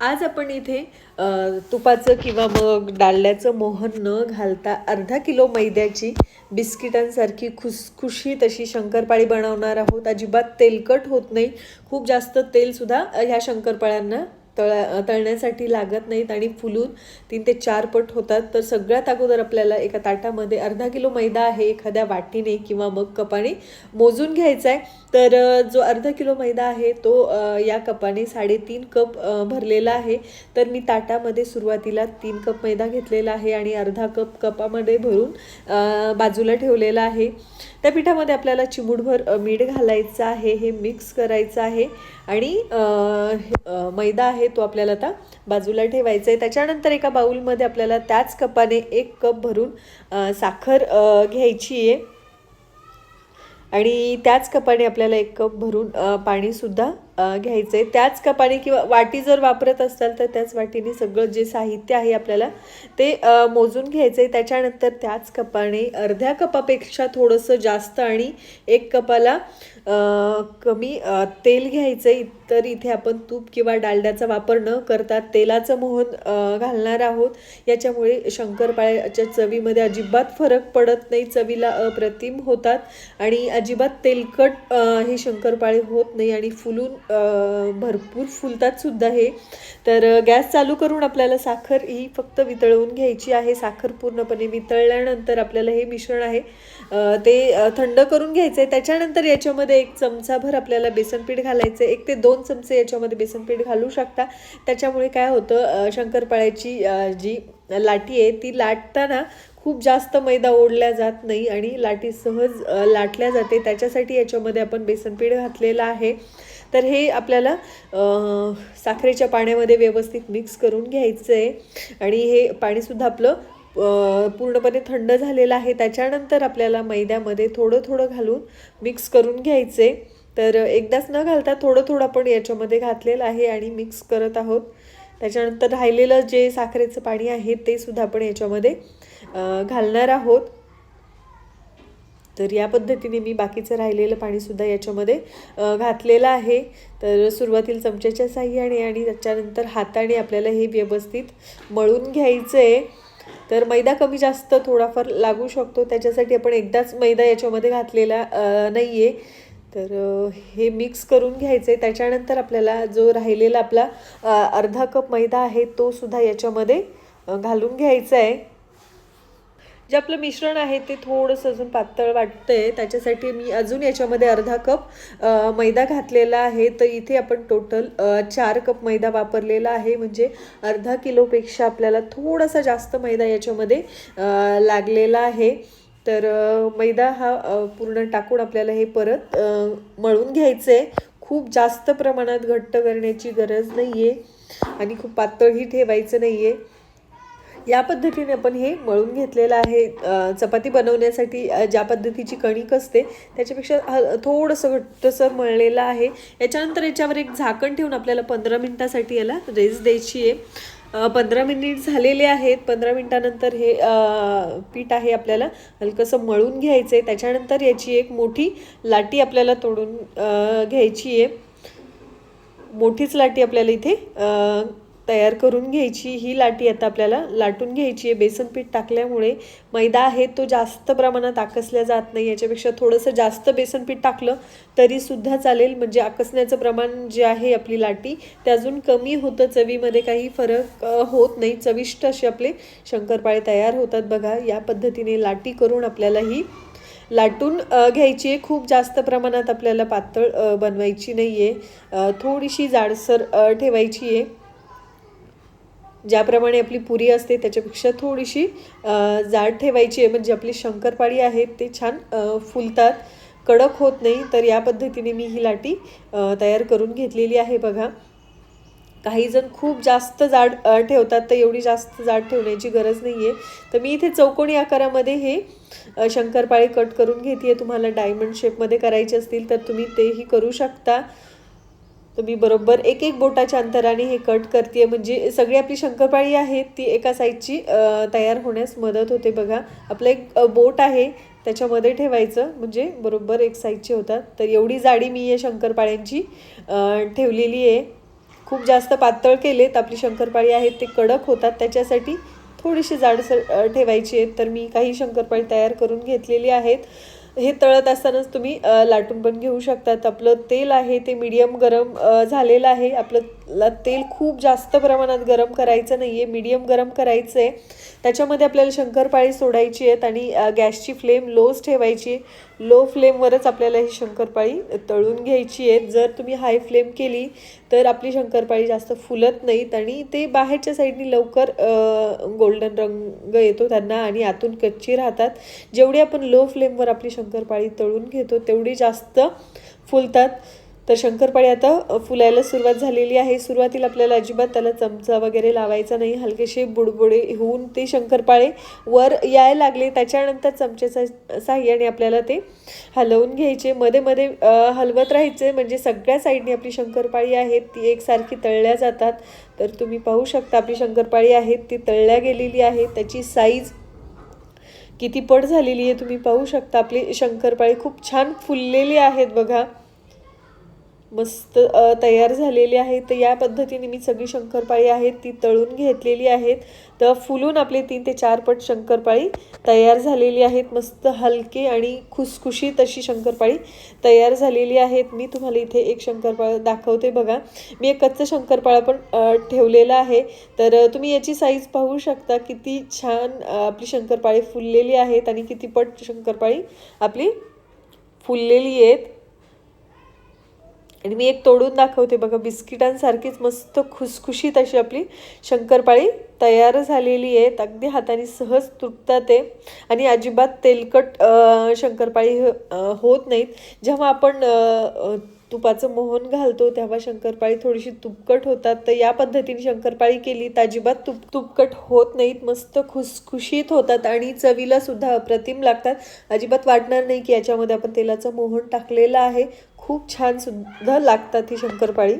आज आपण इथे तुपाचं किंवा मग डालड्याचं मोहन न घालता अर्धा किलो मैद्याची बिस्किटांसारखी खुसखुशीत अशी शंकरपाळी बनवणार आहोत. अजिबात तेलकट होत नाही. खूप जास्त तेलसुद्धा ह्या शंकरपाळ्यांना तळ तळण्यासाठी लागत नाहीत आणि फुलून तीन ते चार पट होतात. तर सगळ्यात अगोदर आपल्याला एका ताटामध्ये अर्धा किलो मैदा आहे एखाद्या वाटीने किंवा मग कपाने मोजून घ्यायचा आहे तर जो अर्धा किलो मैदा आहे तो या कपाने साडेतीन कप भरलेला आहे. तर मी ताटामध्ये सुरुवातीला तीन कप मैदा घेतलेला आहे आणि अर्धा कप कपामध्ये भरून बाजूला ठेवलेला आहे. त्या पिठामध्ये आपल्याला चिमूटभर मीठ घालायचं आहे हे मिक्स करायचं आहे. आणि मैदा आहे तो आपल्याला आता बाजूला ठेवायचा आहे. त्याच्यानंतर एका बाऊलमध्ये आपल्याला त्याच कपाने एक कप भरून साखर घ्यायची आहे. आणि त्याच कपाने आपल्याला एक कप भरून पाणीसुद्धा घ्यायचं आहे त्याच कपाने किंवा वाटी जर वापरत असाल तर त्याच वाटीने सगळं जे साहित्य आहे आपल्याला ते मोजून घ्यायचं आहे त्याच्यानंतर त्याच कपाने अर्ध्या कपापेक्षा थोडंसं जास्त आणि एक कपाला कमी तेल घ्यायचं आहे तर इथे आपण तूप किंवा डालड्याचा वापर न करता तेलाचं मोहन घालणार आहोत. याच्यामुळे शंकरपाळ्याच्या चवीमध्ये अजिबात फरक पडत नाही. चवीला अप्रतिम होतात आणि अजिबात तेलकट हे शंकरपाळे होत नाही आणि फुलून भरपूर फुलतात सुद्धा हे. तर गॅस चालू करून आपल्याला साखर ही फक्त वितळवून घ्यायची आहे. साखर पूर्णपणे वितळल्यानंतर आपल्याला हे मिश्रण आहे. ते थंड करून घ्यायचं आहे त्याच्यानंतर याच्यामध्ये एक चमचाभर आपल्याला बेसनपीठ घालायचं आहे एक ते दोन चमचे याच्यामध्ये बेसनपीठ घालू शकता. त्याच्यामुळे काय होतं शंकरपाळ्याची जी लाटी आहे ती लाटताना खूप जास्त मैदा ओढल्या जात नाही आणि लाटी सहज लाटल्या जाते. त्याच्यासाठी याच्यामध्ये आपण बेसनपीठ घातलेलं आहे. तर हे आपल्याला साखरेच्या पाण्यामध्ये व्यवस्थित मिक्स करून घ्यायचं आहे आणि हे पाणीसुद्धा आपलं पूर्णपणे थंड झालेलं आहे. त्याच्यानंतर आपल्याला मैद्यामध्ये थोडं थोडं घालून मिक्स करून घ्यायचं आहे तर एकदाच न घालता थोडं थोडं आपण याच्यामध्ये घातलेलं आहे आणि मिक्स करत आहोत. त्याच्यानंतर राहिलेलं जे साखरेचं पाणी आहे ते सुद्धा आपण याच्यामध्ये घालणार आहोत. तर या पद्धतीने मी बाकीचं राहिलेलं पाणीसुद्धा याच्यामध्ये घातलेलं आहे. तर सुरुवातीला चमच्याच्या साह्याने आणि त्याच्यानंतर हाताने आपल्याला हे व्यवस्थित मळून घ्यायचं आहे तर मैदा कमी जास्त थोडाफार लागू शकतो. त्याच्यासाठी आपण एकदाच मैदा याच्यामध्ये घातलेला नाही आहे तर हे मिक्स करून घ्यायचं आहे त्याच्यानंतर आपल्याला जो राहिलेला आपला अर्धा कप मैदा आहे तो सुद्धा याच्यामध्ये घालून घ्यायचा आहे जे आपलं मिश्रण आहे ते थोडंसं अजून पातळ वाटतंय. त्याच्यासाठी मी अजून याच्यामध्ये अर्धा कप मैदा घातलेला आहे. तर इथे आपण टोटल चार कप मैदा वापरलेला आहे. म्हणजे अर्धा किलोपेक्षा आपल्याला थोडासा जास्त मैदा याच्यामध्ये लागलेला आहे. तर मैदा हा पूर्ण टाकून आपल्याला हे परत मळून घ्यायचं आहे खूप जास्त प्रमाणात घट्ट करण्याची गरज नाही आहे आणि खूप पातळही ठेवायचं नाही आहे या पद्धतीने आपण हे मळून घेतलेलं आहे. चपाती बनवण्यासाठी ज्या पद्धतीची कणिक असते त्याच्यापेक्षा थोडंसं घट्टसर मळलेलं आहे. याच्यानंतर याच्यावर एक झाकण ठेवून आपल्याला पंधरा मिनटासाठी याला रेस द्यायची आहे. पंधरा मिनिट झालेले आहेत. पंधरा मिनटानंतर हे पीठ आहे आपल्याला हलकंसं मळून घ्यायचं आहे. त्याच्यानंतर याची एक मोठी लाटी आपल्याला तोडून घ्यायची आहे. मोठीच लाटी आपल्याला इथे तयार करून घ्यायची. ही लाटी आता आपल्याला लाटून घ्यायची आहे. बेसन पीठ टाकल्यामुळे मैदा आहे तो जास्त प्रमाणात आकसल्या जात नाही. याच्यापेक्षा थोडंसं जास्त बेसन पीठ टाकलं तरीसुद्धा चालेल. म्हणजे आकसण्याचं प्रमाण जे आहे आपली लाटी ते अजून कमी होतं. चवीमध्ये काही फरक होत नाही. चविष्ट असे आपले शंकरपाळे तयार होतात बघा. या पद्धतीने लाटी करून आपल्याला ही लाटून घ्यायची आहे. खूप जास्त प्रमाणात आपल्याला पातळ बनवायची नाही आहे थोडीशी जाडसर ठेवायची आहे. ज्याप्रमाणे आपली पुरी असते त्याच्यापेक्षा थोडीशी जाड ठेवायची आहे. म्हणजे आपली शंकरपाळी आहेत ते छान फुलतात. कडक होत नाही तर या पद्धतीने मी ही लाटी तयार करून घेतलेली आहे बघा. काही जण खूप जास्त जाड ठेवतात तर एवढी जास्त जाड ठेवण्याची गरज नाही आहे तर मी इथे चौकोनी आकारामध्ये हे शंकरपाळी कट करून घेते तुम्हाला डायमंड शेपमध्ये करायचे असतील तर तुम्ही तेही करू शकता. तर मी बरोबर एक एक बोटाच्या अंतराने हे कट करते म्हणजे सगळी आपली शंकरपाळी आहे ती एका साईजची तयार होण्यास मदत होते बघा. आपलं एक बोट आहे त्याच्यामध्ये ठेवायचं. म्हणजे बरोबर एक साईजचे होतात. तर एवढी जाडी मी या शंकरपाळ्यांची ठेवलेली आहे. खूप जास्त पातळ केलेत. आपली शंकरपाळी आहेत ते कडक होतात. त्याच्यासाठी थोडीशी जाडसर ठेवायची आहेत. तर मी काही शंकरपाळी तयार करून घेतलेली आहेत. हे तळत असतानाच तुम्ही लाटून पण घेऊ शकतात. आपलं तेल आहे ते मीडियम गरम झालेलं आहे. आपलं तेल खूप जास्त प्रमाणात गरम करायचं नाही आहे मीडियम गरम करायचं आहे त्याच्यामध्ये आपल्याला शंकरपाळी सोडायची आहेत आणि गॅसची फ्लेम लोच ठेवायची लो फ्लेमवरच आपल्याला ही शंकरपाळी तळून घ्यायची आहे. जर तुम्ही हाय फ्लेम केली तर आपली शंकरपाळी जास्त फुलत नाहीत आणि ते बाहेरच्या साईडनी लवकर गोल्डन रंग येतो त्यांना आणि आतून कच्ची राहतात. जेवढी आपण लो फ्लेमवर आपली शंकरपाळी तळून घेतो तेवढी जास्त फुलतात. तर शंकरपाळी आता फुलायला सुरुवात झालेली आहे. सुरुवातीला आपल्याला अजिबात त्याला चमचा वगैरे लावायचा नाही. हलकेसे बुडबुडे होऊन ते शंकरपाळे वर यायला लागले. त्याच्यानंतर चमच्याच्या साह्याने आपल्याला ते हलवून घ्यायचे. मध्ये मध्ये हलवत राहायचे. म्हणजे सगळ्या साईडने आपली शंकरपाळी आहेत. ती एकसारखी तळल्या जातात. तर तुम्ही पाहू शकता आपली शंकरपाळी आहेत. ती तळल्या गेलेली आहे. त्याची साईज किती पट झालेली आहे तुम्ही पाहू शकता. आपली शंकरपाळी खूप छान फुललेली आहेत बघा. मस्त तयार झालेली आहे तर या पद्धतीने मी सगळी शंकरपाळी आहेत ती तळून घेतलेली आहेत. तर फुलून आपले तीन ते चार पट शंकरपाळी तयार झालेली आहेत. मस्त हलके आणि खुसखुशीत अशी शंकरपाळी तयार झालेली आहेत. मी तुम्हाला इथे एक शंकरपाळ दाखवते बघा. मी एक कच्चं शंकरपाळा पण ठेवलेला आहे. तर तुम्ही याची साईज पाहू शकता किती छान आपली शंकरपाळी फुललेली आहेत आणि किती पट शंकरपाळी आपली फुललेली आहेत. आणि मी एक तोडून दाखवते बघा बिस्किटांसारखीच मस्त खुसखुशीत अशी आपली शंकरपाळी तयार झालेली आहे अगदी हाताने सहज तुटतात ते. आणि अजिबात तेलकट शंकरपाळी होत नाहीत. जेव्हा आपण तुपाचं मोहन घालतो तेव्हा शंकरपाळी थोडीशी तुपकट होतात. तर या पद्धतीने शंकरपाळी केली तर अजिबात तुप तुपकट होत नाहीत. मस्त खुसखुशीत होतात आणि चवीला सुद्धा अप्रतिम लागतात. अजिबात वाटणार नाही की याच्यामध्ये आपण तेलाचं मोहन टाकलेलं आहे. खूप छान सुद्धा लागतात ही शंकरपाळी.